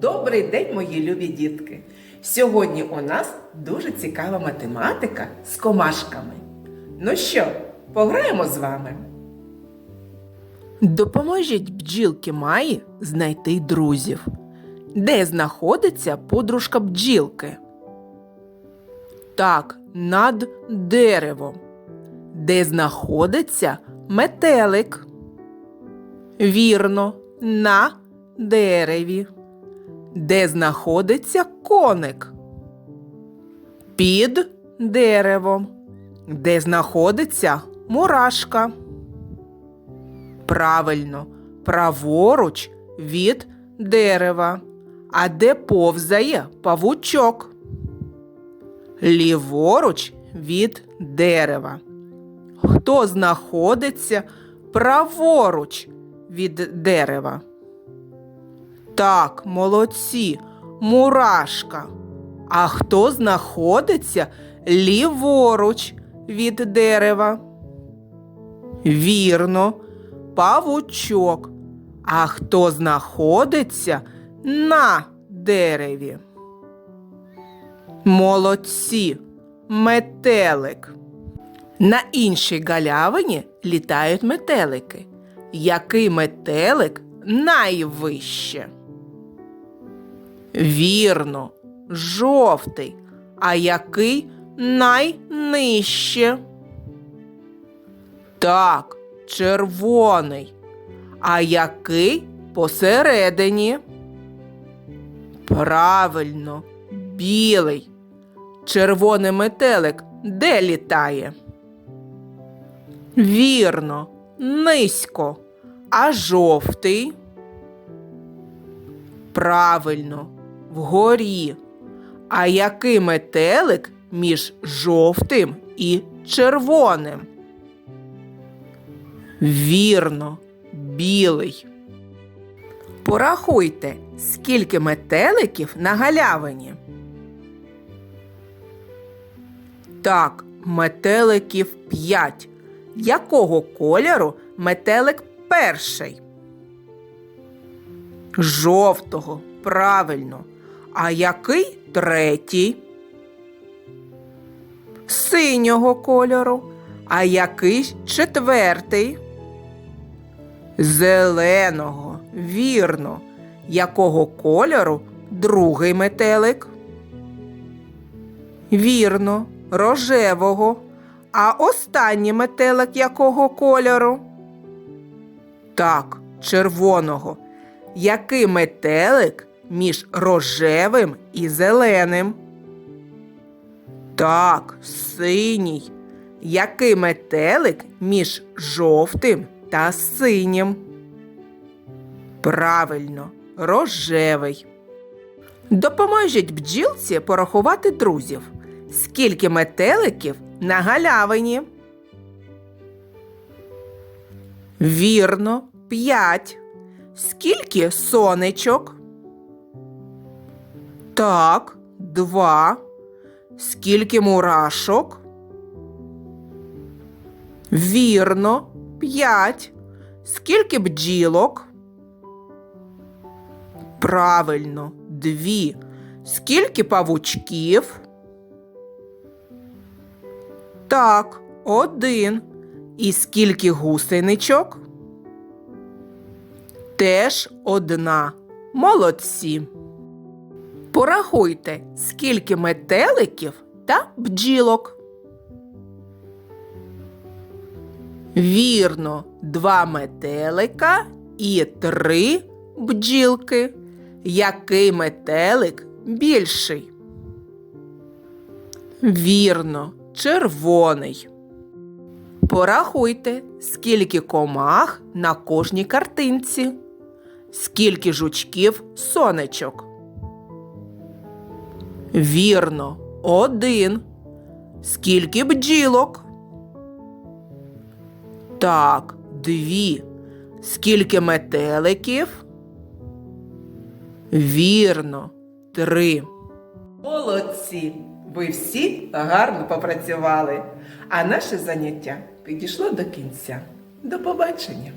Добрий день, мої любі дітки! Сьогодні у нас дуже цікава математика з комашками. Ну що, пограємо з вами? Допоможіть бджілки Маї знайти друзів. Де знаходиться подружка бджілки? Так, над деревом. Де знаходиться метелик? Вірно, на дереві. Де знаходиться коник? Під деревом. Де знаходиться мурашка? Правильно, праворуч від дерева. А де повзає павучок? Ліворуч від дерева. Хто знаходиться праворуч від дерева? Так, молодці, мурашка. А хто знаходиться ліворуч від дерева? Вірно, павучок. А хто знаходиться на дереві? Молодці, метелик. На іншій галявині літають метелики. Який метелик найвище? Вірно, жовтий. А який найнижче? Так, червоний. А який посередині? Правильно, білий. Червоний метелик де літає? Вірно, низько. А жовтий? Правильно, вгорі. А який метелик між жовтим і червоним? Вірно, білий. Порахуйте, скільки метеликів на галявині. Так, метеликів п'ять. Якого кольору метелик перший? Жовтого, правильно. А який третій? Синього кольору. А який четвертий? Зеленого, вірно. Якого кольору другий метелик? Вірно, рожевого. А останній метелик якого кольору? Так, червоного. Який метелик між рожевим і зеленим? Так, синій. Який метелик між жовтим та синім? Правильно, рожевий. Допоможіть бджілці порахувати друзів. Скільки метеликів на галявині? Вірно, п'ять. Скільки сонечок? Так, два. Скільки мурашок? Вірно, п'ять. Скільки бджілок? Правильно, дві. Скільки павучків? Так, один. І скільки гусеничок? Теж одна. Молодці. Порахуйте, скільки метеликів та бджілок. Вірно, два метелика і три бджілки. Який метелик більший? Вірно, червоний. Порахуйте, скільки комах на кожній картинці, скільки жучків сонечок. Вірно, один. Скільки бджілок? Так, дві. Скільки метеликів? Вірно, три. Молодці! Ви всі гарно попрацювали, а наше заняття підійшло до кінця. До побачення!